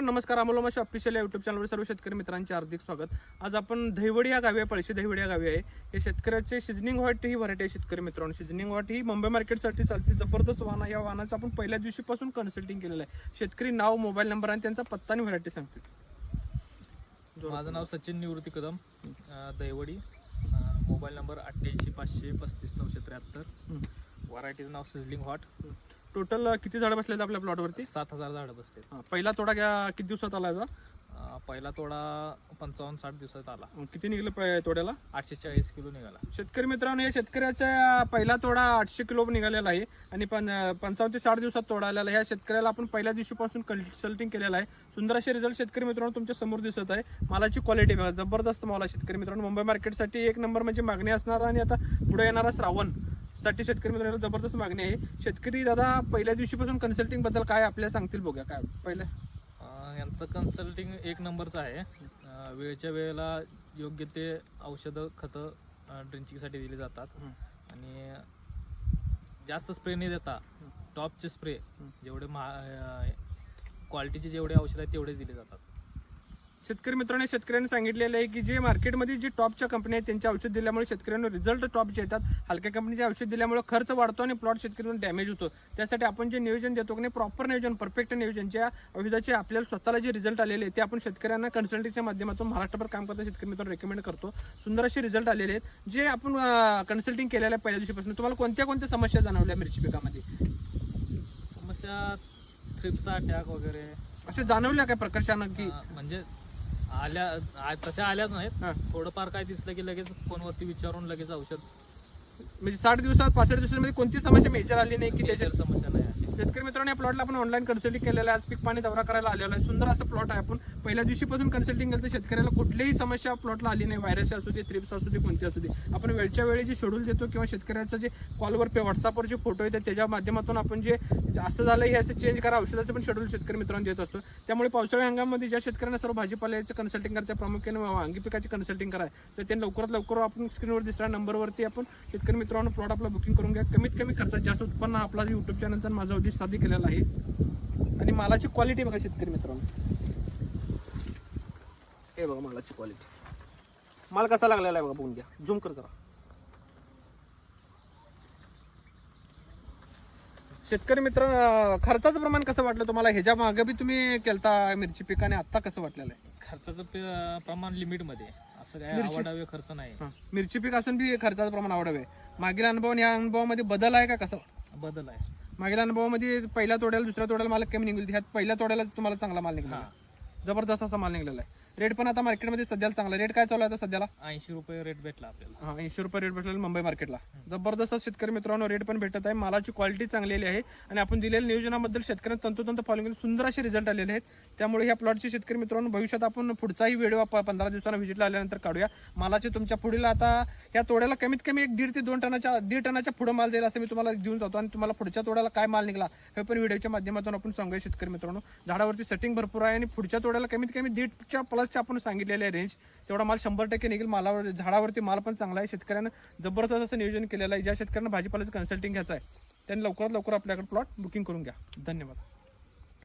मित्रांनो नमस्कार. अमोल माशी ऑफिशियल या युट्यूब चॅनलवर सर्व शेतकरी मित्रांचे हार्दिक स्वागत. आज आपण दहिवडी या गावी आहे पळशी दहिवडी या गावी आहे. हे शेतकऱ्याचे सिजनिंग व्हाईट ही व्हरायटी आहे शेतकरी मित्रांनो. सिजनिंग व्हाईट ही मुंबई मार्केटसाठी चालते. जबरदस्त वाहन या वाहनाचं आपण पहिल्या दिवशीपासून कन्सल्टिंग केलेलं आहे. शेतकरी नाव मोबाईल नंबर आणि त्यांचा पत्ता आणि व्हरायटी सांगतील. माझं नाव सचिन निवृत्ती कदम. दहिवडी मोबाईल नंबर अठ्ठ्याऐंशी पाचशे पस्तीस नऊशे त्र्याहत्तर. व्हरायटीचं नाव सिझलिंग हॉट टोटल किती झाडं बसलेत आपल्या प्लॉटवरती सात हजार झाडं बसले पहिला तोडा घ्या किती दिवसात आला याचा? पहिला तोडा पंचावन्न साठ दिवसात आला. किती निघलं प- तोड्याला? आठशे चाळीस किलो निघाला. शेतकरी मित्रांनो या शेतकऱ्याचा पहिला तोडा आठशे किलो निघालेला आहे आणि पण पंचावन्न ते साठ दिवसात तोडा आलेला आहे. या शेतकऱ्याला आपण पहिल्या दिवशीपासून कन्सल्टिंग केलेला आहे. सुंदर असे रिझल्ट शेतकरी मित्रांनो तुमच्यासमोर दिसत आहे. मालाची क्वालिटी बघा जबरदस्त माल आहे शेतकरी मित्रांनो. मुंबई मार्केटसाठी एक नंबर म्हणजे मागणी असणार आणि आता पुढे येणारा श्रावण. साठी शेतकरी मित्रांनो जबरदस्त मागणी आहे. शेतकरी दादा पहिल्या दिवशीपासून कन्सल्टिंगबद्दल काय आपल्याला सांगतील बघूया. काय पहिलं? अं, यांचं कन्सल्टिंग एक नंबरचं आहे. वेळच्या वेळेला योग्य ते औषधं खतं ड्रिंचिंगसाठी दिली जातात. आणि जास्त स्प्रे न देता टॉपचे स्प्रे जेवढे क्वालिटीचे जेवढे औषध आहेत तेवढेच दिले जातात. शेतकरी मित्रांनो शेतकऱ्यांनी सांगितलेलं आहे की जे मार्केटमध्ये जे टॉपच्या कंपन्या आहेत त्यांचे औषध दिल्यामुळे शेतकऱ्यांना रिझल्ट टॉपचे येतात हलक्या कंपनीचे औषध दिल्यामुळे खर्च वाढतो आणि प्लॉट शेतकऱ्यांना डॅमेज होतो. त्यासाठी आपण जे नियोजन देतो की प्रॉपर नियोजन परफेक्ट नियोजनच्या औषधाचे आपल्याला स्वतःला जे रिझल्ट आलेले आहेत ते आपण शेतकऱ्यांना कन्सल्टिंगच्या माध्यमातून महाराष्ट्रभर काम करता शेतकरी मित्रांनो रेकमेंड करतो. सुंदर असे रिझल्ट आलेले आहेत. जे आपण कन्सल्टिंग केलेलं आहे पहिल्या दिवशीपासून तुम्हाला कोणत्या कोणत्या समस्या जाणवल्या मिरची पिकामध्ये? समस्या थ्रिप्सा अटॅक वगैरे. असे जाणवल्या काय प्रकर्षानं की? म्हणजे आल्या आ- तशा आल्याच नाहीत. थोडंफार काय दिसलं की लगेच फोनवरती विचारून लगेच औषध. म्हणजे साठ दिवसात पासष्ट दिवसामध्ये कोणती समस्या मेजर आली नाही की त्याच्या त्याच्यात? समस्या नाही. शेतकरी मित्रांनो या प्लॉटला आपण ऑनलाईन कन्सल्टिंग केलेलं आहे. आज पीक पाणी दौरा करायला आलेला आहे. सुंदर असं प्लॉट आहे. आपण पहिल्या दिवशीपासून कन्सल्टिंग केलं तर शेतकऱ्याला कुठलीही समस्या प्लॉटला आली नाही. व्हायरस असू दे थ्रिप्स असू दे कोणती असू दे. आपण वेळच्या वेळी जे शेड्यूल देतो किंवा शेतकऱ्याचं जे कॉलवर पे व्हॉट्सअपवर जे फोटो येतात त्याच्या माध्यमातून आपण जे जास्त झालं हे असं चेंज करा. औषधाचं पण शेड्यूल शेतकरी मित्रांनो देत असतो. त्यामुळे पावसाळी हंगामामध्ये ज्या शेतकऱ्यांना सर्व भाजीपाल्याचं कन्सल्टिंग करायचं प्रामुख्याने वांगी पिकाची कन्सल्टिंग करायचं तर ते लवकरात लवकर आपण स्क्रीनवर दिसणाऱ्या नंबरवरती आपण शेतकरी मित्रांनो प्लॉट आपला बुकिंग करून घ्या. कमीत कमी खर्चात जास्त उत्पन्न आपला युट्यूब चॅनलचा माझा उद्देश साध्य केलेला आहे. आणि मालाची क्वालिटी बघा शेतकरी मित्रांनो. हे बघा मालाची क्वालिटी माल कसा लागलेला आहे बघा बघून घ्या. झूम कर. जरा शेतकरी मित्र खर्चाचं प्रमाण कसं वाटलं तुम्हाला? ह्याच्या मागे बी तुम्ही केलता मिरची पिकाने आता कसं वाटलेलं आहे? खर्चाचं पे- प्रमाण लिमिटमध्ये. असं काय मिरची- आवडावे खर्च नाही. हां. मिरची पीक असून बी खर्चाचं प्रमाण आवडावे. मागील अनुभव आणि या अनुभवामध्ये बदल आहे का? कसं? बदल आहे. मागील अनुभवामध्ये पहिल्या तोड्याला दुसऱ्या तोड्याला माल कमी निघेल ह्यात पहिल्या तोड्याला तुम्हाला चांगला माल निघाला. जबरदस्त असा माल निघालेला आहे. रेट पण आता मार्केटमध्ये सध्याला चांगला रेट काय चालू आहे आता सध्याला? ऐंशी रुपये रेट भेटला आपल्याला. हा ऐंशी रुपये रेट भेटलेला मुंबई मार्केटला जबरदस्त शेतकरी मित्रांनो रेट पण भेटत आहे. मालाची क्वालिटी चांगलेली आहे. आणि आपण दिलेल्या नियोजनाबद्दल शेतकऱ्यांना तंतोतंत फॉलोइंग केलं सुंदर असे रिझल्ट आलेले आहेत. त्यामुळे ह्या प्लॉटचे शेतकरी मित्रांनो भविष्यात आपण पुढचाही व्हिडिओ पंधरा दिवसांना व्हिजिटला आल्यानंतर काढूया. मालाचे तुमच्या पुढील आता या तोड्याला कमीत कमी एक दीड ते दोन टनाच्या दीड टनाच्या पुढे माल जाईल असं मी तुम्हाला देऊन जातो. आणि तुम्हाला पुढच्या तोड्याला काय माल निघाला हे पण व्हिडिओच्या माध्यमातून आपण सांगूया शेतकरी मित्रांनो. झाडावरती सेटिंग भरपूर आहे आणि पुढच्या तोड्याला कमीत कमी दीडच्या प्लसच्या आपण सांगितलेली आहे रेंज तेवढा माल शंभर टक्के निघेल. मालावर झाडावरती माल पण चांगला आहे. शेतकऱ्यांना जबरदस्त असं नियोजन केलेलं आहे. ज्या शेतकऱ्यांना भाजीपाल्याचं कन्सल्टिंग घ्यायचं आहे त्यांनी लवकरात लवकर आपल्याकडे प्लॉट बुकिंग करून घ्या. धन्यवाद.